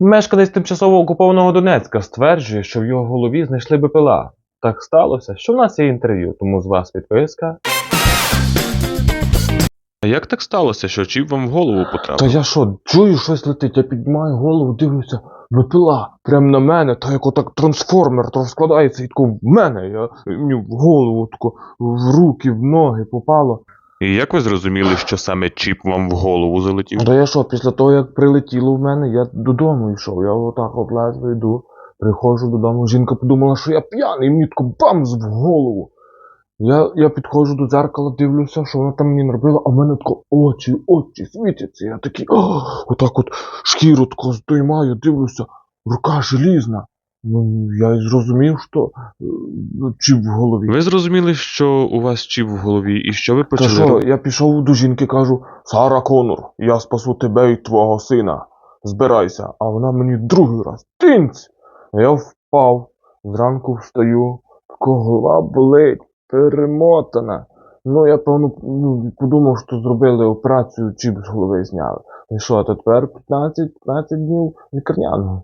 Мешканець тимчасово окупованого Донецька стверджує, що в його голові знайшли БПЛА. Так сталося, що в нас є інтерв'ю, тому з вас підписка. А як так сталося, що чіп вам в голову потрапив? Та я що, чую, щось летить, я піднімаю голову, дивлюся, БПЛА, прям на мене, та як отак трансформер розкладається і тако в мене. Я мені в голову тако, в руки, в ноги попало. І як ви зрозуміли, що саме чіп вам в голову залетів? Та я що, після того, як прилетіло в мене, я додому йшов. Я отак от ледве йду, приходжу додому. Жінка подумала, що я п'яний, мені бамс в голову. Я, я підходжу до дзеркала, дивлюся, що вона там мені наробила, а в мене тако очі, очі світяться. Я такий, отак от шкіру тако здоймаю, дивлюся, рука желізна. Ну, я зрозумів, що е, чіп в голові. Ви зрозуміли, що у вас чіп в голові, і що ви Та почали що, я пішов до жінки, кажу, Сара Конор, я спасу тебе і твого сина. Збирайся. А вона мені другий раз. Тинць! Я впав, зранку встаю, голова болить, перемотана. Ну, я певно ну, подумав, що зробили операцію, чіп з голови зняли. І що, а тепер 15-15 днів лікарняного.